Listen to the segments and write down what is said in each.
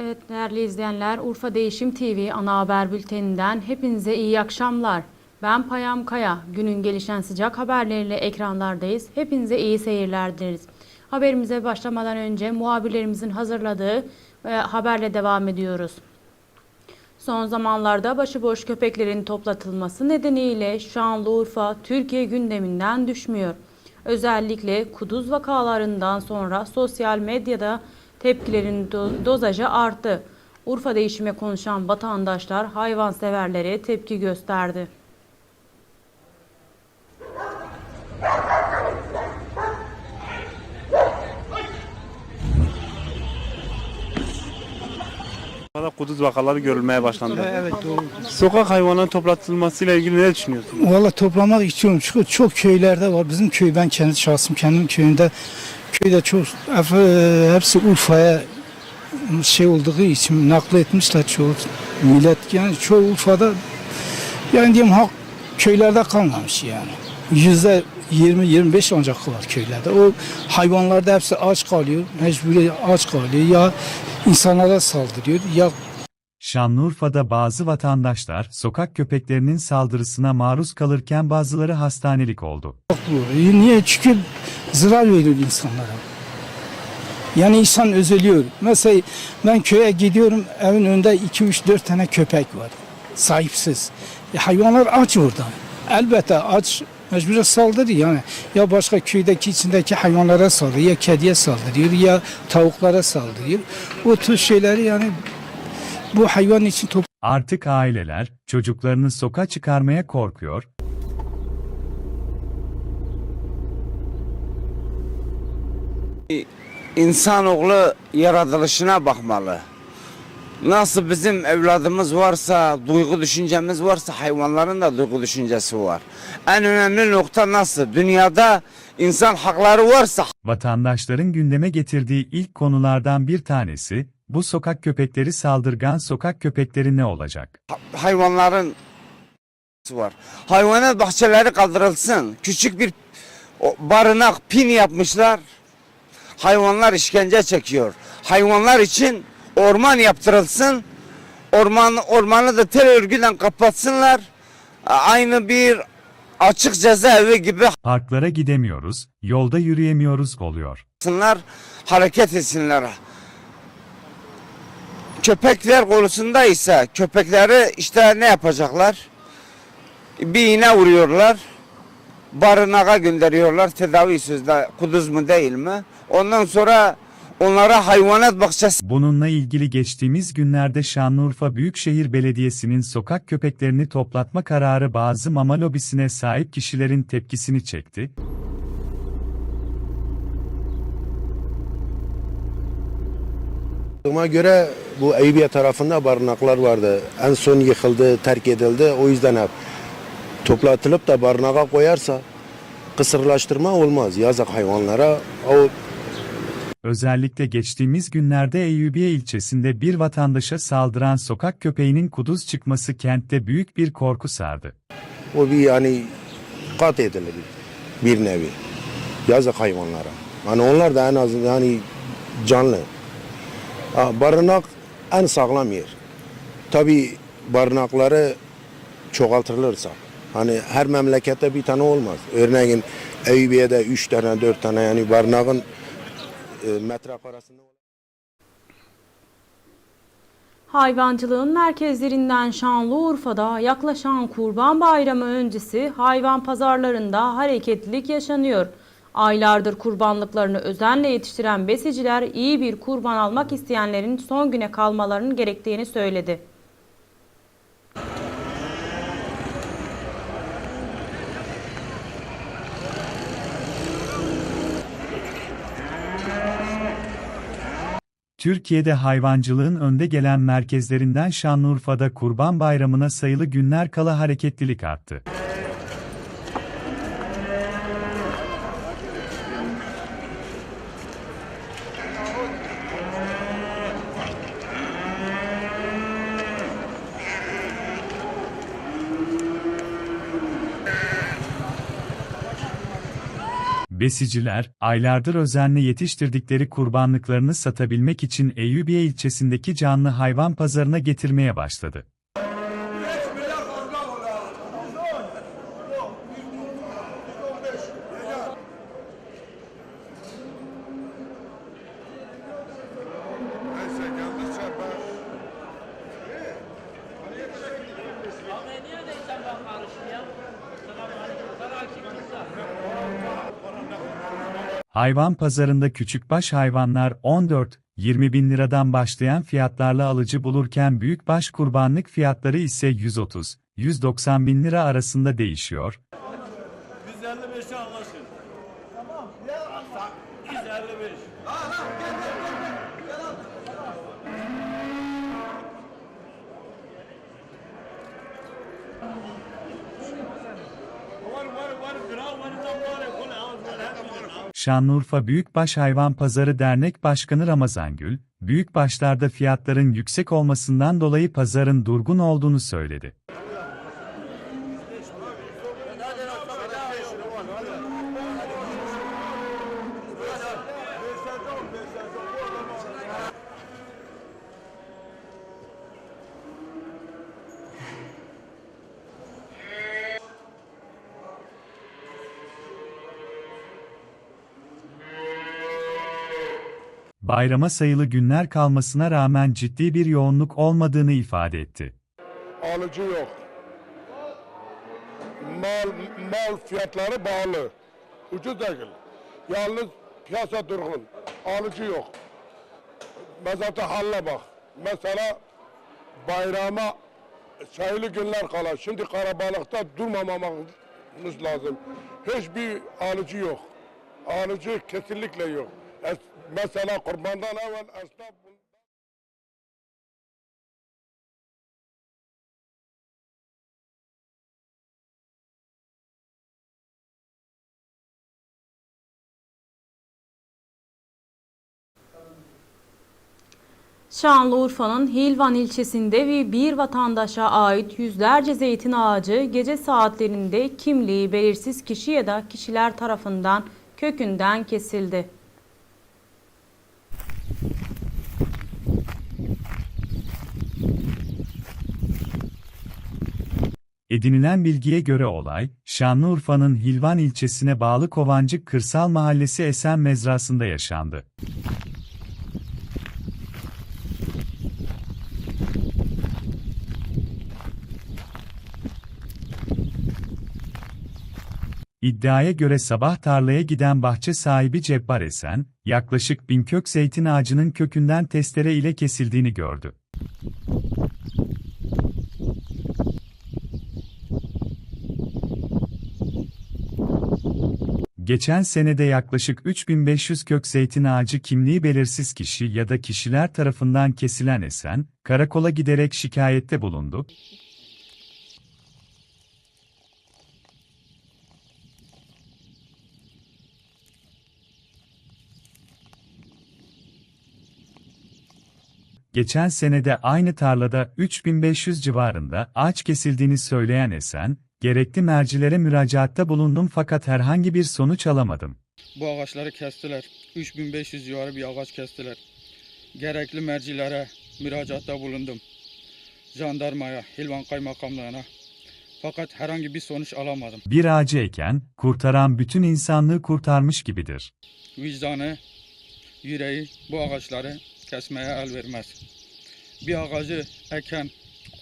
Evet değerli izleyenler Urfa Değişim TV ana haber bülteninden hepinize iyi akşamlar. Ben Payam Kaya. Günün gelişen sıcak haberleriyle ekranlardayız. Hepinize iyi seyirler dileriz. Haberimize başlamadan önce muhabirlerimizin hazırladığı e, haberle devam ediyoruz. Son zamanlarda başıboş köpeklerin toplatılması nedeniyle Şanlıurfa Türkiye gündeminden düşmüyor. Özellikle kuduz vakalarından sonra sosyal medyada tepkilerin do- dozajı arttı. Urfa değişime konuşan vatandaşlar hayvanseverlere tepki gösterdi. Urfa'da kuduz vakaları görülmeye başlandı. Evet doğru. Sokak hayvanların toplatılmasıyla ilgili ne düşünüyorsun? Valla toplamak istiyorum çünkü çok köylerde var. Bizim köy ben kendi şahsım kendim köyünde köyde çok efe- hepsi Urfa'ya şey olduğu için nakletmişler çoğu millet yani çoğu Urfa'da yani diyeyim halk köylerde kalmamış yani. Yüzde 20-25 ancak var köylerde. O hayvanlarda hepsi aç kalıyor, mecburi aç kalıyor ya insanlara saldırıyor ya Şanlıurfa'da bazı vatandaşlar sokak köpeklerinin saldırısına maruz kalırken bazıları hastanelik oldu. Bu. Niye? Çünkü zarar veriyor insanlara. Yani insan özeliyor. Mesela ben köye gidiyorum evin önünde 2-3-4 tane köpek var. Sahipsiz. E, hayvanlar aç orada. Elbette aç mecbur saldırıyor yani. Ya başka köydeki içindeki hayvanlara saldırıyor, ya kediye saldırıyor, ya tavuklara saldırıyor. O tür şeyleri yani bu hayvan için top Artık aileler çocuklarını sokağa çıkarmaya korkuyor, İnsanoğlu yaratılışına bakmalı. Nasıl bizim evladımız varsa, duygu düşüncemiz varsa hayvanların da duygu düşüncesi var. En önemli nokta nasıl? Dünyada insan hakları varsa vatandaşların gündeme getirdiği ilk konulardan bir tanesi, bu sokak köpekleri saldırgan sokak köpekleri ne olacak? hayvanların var. Hayvanat bahçeleri kaldırılsın. Küçük bir barınak, pin yapmışlar. Hayvanlar işkence çekiyor. Hayvanlar için orman yaptırılsın. Orman ormanı da tel örgüyle kapatsınlar. Aynı bir açık cezaevi gibi Parklara gidemiyoruz, yolda yürüyemiyoruz oluyor. hareket etsinler. Köpekler konusunda ise köpekleri işte ne yapacaklar? Bir iğne vuruyorlar. Barınağa gönderiyorlar. Tedavi sözde kuduz mu değil mi? Ondan sonra onlara hayvanat bahçesi Bununla ilgili geçtiğimiz günlerde Şanlıurfa Büyükşehir Belediyesi'nin sokak köpeklerini toplatma kararı bazı mama lobisine sahip kişilerin tepkisini çekti. Buna göre bu Eyüpiye tarafında barınaklar vardı. En son yıkıldı, terk edildi. O yüzden hep toplatılıp da barınağa koyarsa kısırlaştırma olmaz. Yazık hayvanlara. O Özellikle geçtiğimiz günlerde Eyyubiye ilçesinde bir vatandaşa saldıran sokak köpeğinin kuduz çıkması kentte büyük bir korku sardı. o bir yani kat edilir bir nevi. Yazık hayvanlara. Hani onlar da en azından yani canlı. Barınak en sağlam yer. Tabi barınakları çoğaltılırsa. Hani her memlekette bir tane olmaz. Örneğin Eyüpiye'de üç tane dört tane yani barınağın e, metrekarasında Hayvancılığın merkezlerinden Şanlıurfa'da yaklaşan Kurban Bayramı öncesi hayvan pazarlarında hareketlilik yaşanıyor. Aylardır kurbanlıklarını özenle yetiştiren besiciler iyi bir kurban almak isteyenlerin son güne kalmalarının gerektiğini söyledi. Türkiye'de hayvancılığın önde gelen merkezlerinden Şanlıurfa'da Kurban Bayramı'na sayılı günler kala hareketlilik arttı. Besiciler, aylardır özenle yetiştirdikleri kurbanlıklarını satabilmek için Eyyubiye ilçesindeki canlı hayvan pazarına getirmeye başladı. Hayvan pazarında küçükbaş hayvanlar 14-20 bin liradan başlayan fiyatlarla alıcı bulurken büyükbaş kurbanlık fiyatları ise 130-190 bin lira arasında değişiyor. 155'e anlaşın. Tamam. 155. Var var var gram var tam var kul ağız var hep Şanlıurfa Büyükbaş Hayvan Pazarı Dernek Başkanı Ramazan Gül, büyükbaşlarda fiyatların yüksek olmasından dolayı pazarın durgun olduğunu söyledi. Bayrama sayılı günler kalmasına rağmen ciddi bir yoğunluk olmadığını ifade etti. alıcı yok. Mal mal fiyatları bağlı. Ucuz değil. Yalnız piyasa durgun. Alıcı yok. Mezata halle bak. Mesela bayrama sayılı günler kala. Şimdi karabalıkta durmamamamız lazım. Hiçbir alıcı yok. Alıcı kesinlikle yok. Mesela kurbandan evvel esnaf Şanlıurfa'nın Hilvan ilçesinde bir vatandaşa ait yüzlerce zeytin ağacı gece saatlerinde kimliği belirsiz kişi ya da kişiler tarafından kökünden kesildi. Edinilen bilgiye göre olay, Şanlıurfa'nın Hilvan ilçesine bağlı Kovancık Kırsal Mahallesi Esen Mezrası'nda yaşandı. İddiaya göre sabah tarlaya giden bahçe sahibi Cebbar Esen, yaklaşık bin kök zeytin ağacının kökünden testere ile kesildiğini gördü. Geçen senede yaklaşık 3500 kök zeytin ağacı kimliği belirsiz kişi ya da kişiler tarafından kesilen Esen, karakola giderek şikayette bulundu. Geçen senede aynı tarlada 3500 civarında ağaç kesildiğini söyleyen Esen, gerekli mercilere müracaatta bulundum fakat herhangi bir sonuç alamadım. Bu ağaçları kestiler. 3500 civarı bir ağaç kestiler. Gerekli mercilere müracaatta bulundum. Jandarmaya, Hilvan Kaymakamlığına. Fakat herhangi bir sonuç alamadım. Bir ağacı eken, kurtaran bütün insanlığı kurtarmış gibidir. Vicdanı, yüreği bu ağaçları kesmeye el vermez. Bir ağacı eken,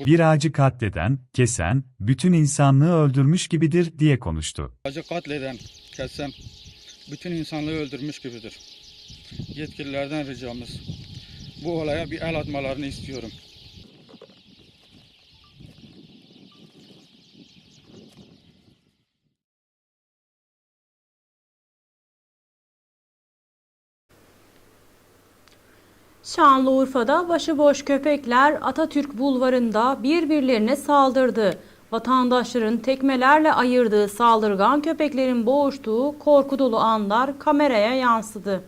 Bir ağacı katleden, kesen, bütün insanlığı öldürmüş gibidir diye konuştu. ağacı katleden, kesen bütün insanlığı öldürmüş gibidir. Yetkililerden ricamız bu olaya bir el atmalarını istiyorum. Şanlıurfa'da başıboş köpekler Atatürk Bulvarı'nda birbirlerine saldırdı. Vatandaşların tekmelerle ayırdığı saldırgan köpeklerin boğuştuğu korku dolu anlar kameraya yansıdı.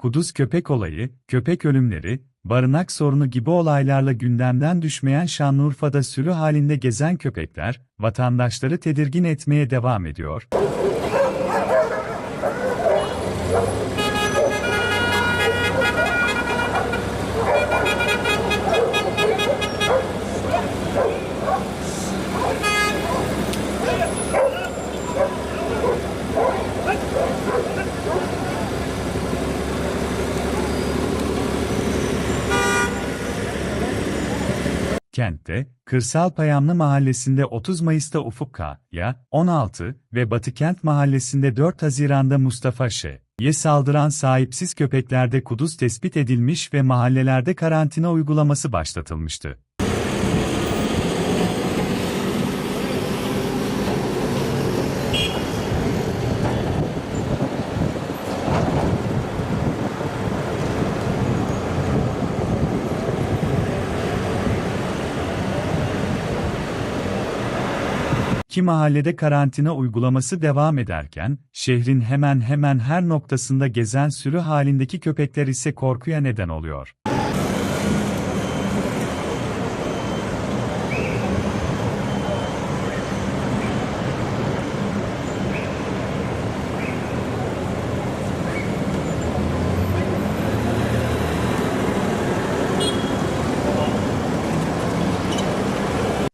Kuduz köpek olayı, köpek ölümleri, barınak sorunu gibi olaylarla gündemden düşmeyen Şanlıurfa'da sürü halinde gezen köpekler, vatandaşları tedirgin etmeye devam ediyor. Kentte, Kırsal Payamlı Mahallesi'nde 30 Mayıs'ta Ufuk K.'ya 16 ve Batıkent Mahallesi'nde 4 Haziran'da Mustafa Ş.'ye saldıran sahipsiz köpeklerde kuduz tespit edilmiş ve mahallelerde karantina uygulaması başlatılmıştı. İki mahallede karantina uygulaması devam ederken, şehrin hemen hemen her noktasında gezen sürü halindeki köpekler ise korkuya neden oluyor.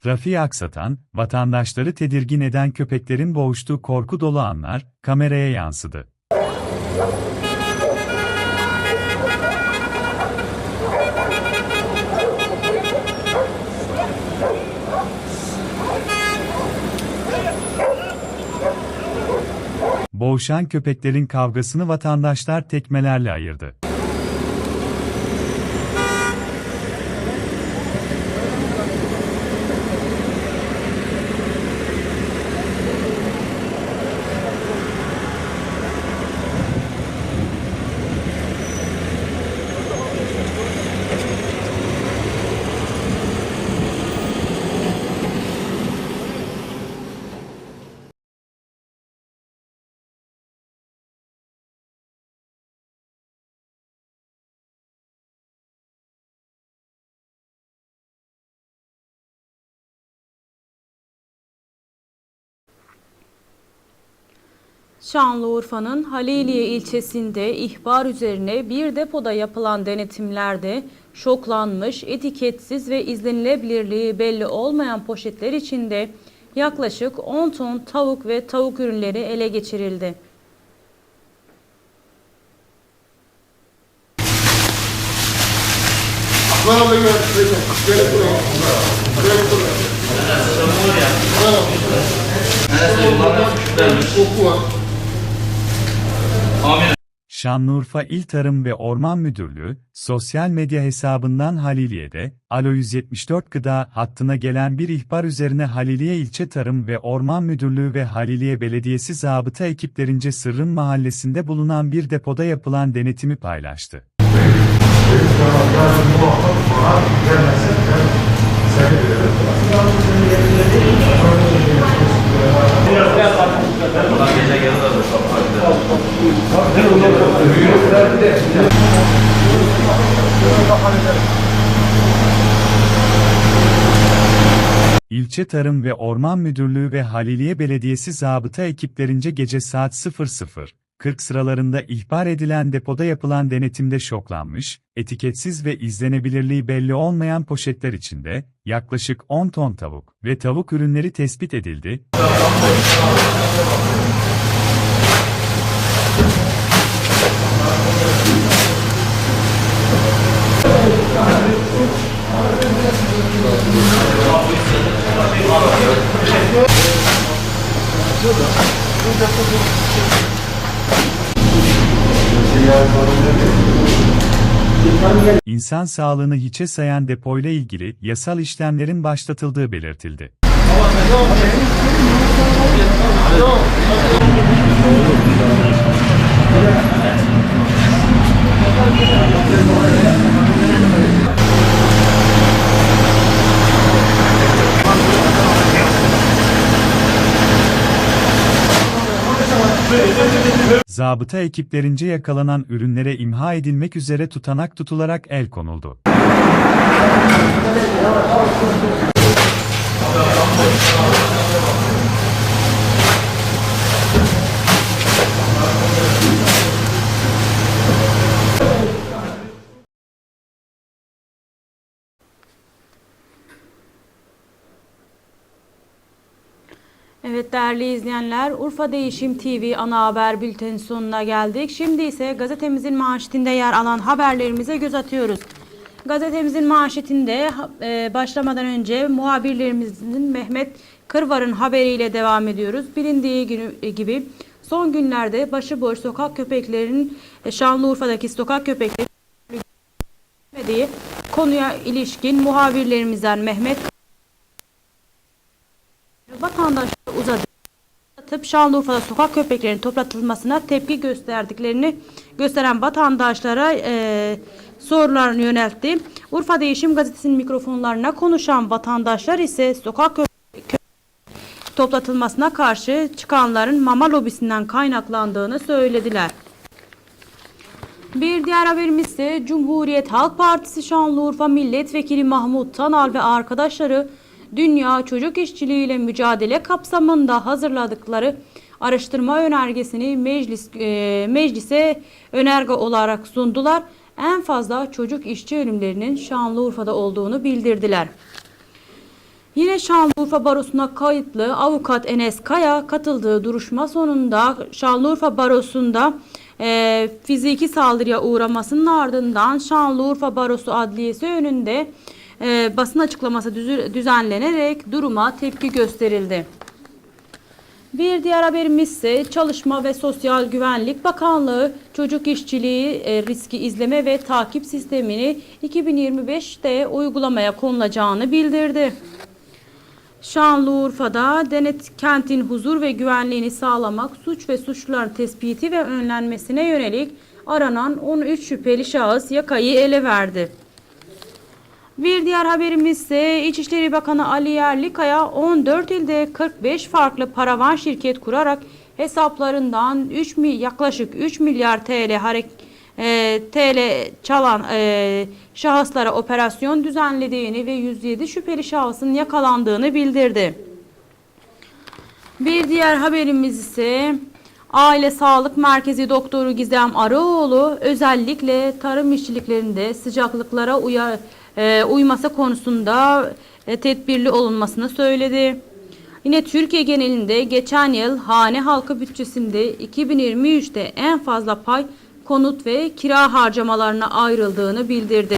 Trafiği aksatan, vatandaşları tedirgin eden köpeklerin boğuştuğu korku dolu anlar, kameraya yansıdı. Boğuşan köpeklerin kavgasını vatandaşlar tekmelerle ayırdı. Şanlıurfa'nın Haliliye ilçesinde ihbar üzerine bir depoda yapılan denetimlerde şoklanmış, etiketsiz ve izlenilebilirliği belli olmayan poşetler içinde yaklaşık 10 ton tavuk ve tavuk ürünleri ele geçirildi. Şanlıurfa İl Tarım ve Orman Müdürlüğü, sosyal medya hesabından Haliliye'de, Alo 174 gıda hattına gelen bir ihbar üzerine Haliliye İlçe Tarım ve Orman Müdürlüğü ve Haliliye Belediyesi zabıta ekiplerince Sırrın Mahallesi'nde bulunan bir depoda yapılan denetimi paylaştı. İlçe Tarım ve Orman Müdürlüğü ve Haliliye Belediyesi zabıta ekiplerince gece saat 00.40 40 sıralarında ihbar edilen depoda yapılan denetimde şoklanmış, etiketsiz ve izlenebilirliği belli olmayan poşetler içinde yaklaşık 10 ton tavuk ve tavuk ürünleri tespit edildi. İnsan sağlığını hiçe sayan depoyla ilgili yasal işlemlerin başlatıldığı belirtildi. Zabıta ekiplerince yakalanan ürünlere imha edilmek üzere tutanak tutularak el konuldu. Evet değerli izleyenler, Urfa Değişim TV ana haber bülteni sonuna geldik. Şimdi ise gazetemizin manşetinde yer alan haberlerimize göz atıyoruz. Gazetemizin manşetinde e, başlamadan önce muhabirlerimizin Mehmet Kırvar'ın haberiyle devam ediyoruz. Bilindiği günü- gibi son günlerde başıboş sokak köpeklerinin e, Şanlıurfa'daki sokak köpekleri konuya ilişkin muhabirlerimizden Mehmet vatandaşlara uzadı. Atıp Şanlıurfa'da sokak köpeklerinin toplatılmasına tepki gösterdiklerini gösteren vatandaşlara e, sorularını yöneltti. Urfa Değişim Gazetesi'nin mikrofonlarına konuşan vatandaşlar ise sokak köpek toplatılmasına karşı çıkanların mama lobisinden kaynaklandığını söylediler. Bir diğer haberimiz ise Cumhuriyet Halk Partisi Şanlıurfa Milletvekili Mahmut Tanal ve arkadaşları Dünya Çocuk İşçiliğiyle Mücadele kapsamında hazırladıkları araştırma önergesini meclis e, meclise önerge olarak sundular. En fazla çocuk işçi ölümlerinin Şanlıurfa'da olduğunu bildirdiler. Yine Şanlıurfa Barosu'na kayıtlı avukat Enes Kaya katıldığı duruşma sonunda Şanlıurfa Barosu'nda e, fiziki saldırıya uğramasının ardından Şanlıurfa Barosu Adliyesi önünde e, basın açıklaması düzenlenerek duruma tepki gösterildi. Bir diğer haberimiz ise Çalışma ve Sosyal Güvenlik Bakanlığı çocuk işçiliği e, riski izleme ve takip sistemini 2025'te uygulamaya konulacağını bildirdi. Şanlıurfa'da denet kentin huzur ve güvenliğini sağlamak, suç ve suçluların tespiti ve önlenmesine yönelik aranan 13 şüpheli şahıs yakayı ele verdi. Bir diğer haberimiz ise İçişleri Bakanı Ali Yerlikaya 14 ilde 45 farklı paravan şirket kurarak hesaplarından 3 mi, yaklaşık 3 milyar TL harek, e, TL çalan e, şahıslara operasyon düzenlediğini ve 107 şüpheli şahısın yakalandığını bildirdi. Bir diğer haberimiz ise Aile Sağlık Merkezi Doktoru Gizem Arıoğlu özellikle tarım işçiliklerinde sıcaklıklara uyar, e, uyması konusunda e, tedbirli olunmasını söyledi. Yine Türkiye genelinde geçen yıl hane halkı bütçesinde 2023'te en fazla pay konut ve kira harcamalarına ayrıldığını bildirdi.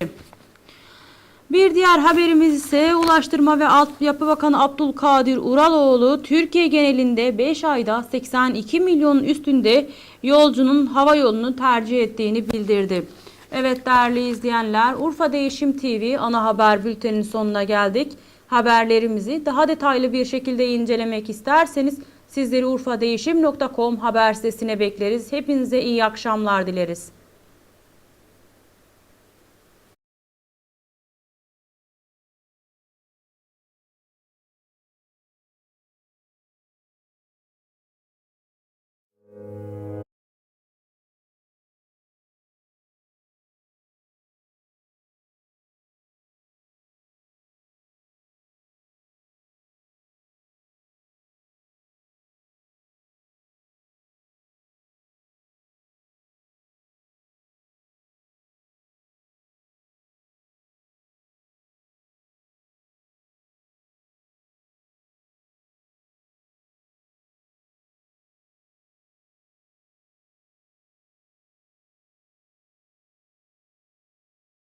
Bir diğer haberimiz ise Ulaştırma ve Altyapı Bakanı Abdülkadir Uraloğlu Türkiye genelinde 5 ayda 82 milyonun üstünde yolcunun hava yolunu tercih ettiğini bildirdi. Evet değerli izleyenler Urfa Değişim TV ana haber bülteninin sonuna geldik. Haberlerimizi daha detaylı bir şekilde incelemek isterseniz sizleri urfadeğişim.com haber sitesine bekleriz. Hepinize iyi akşamlar dileriz.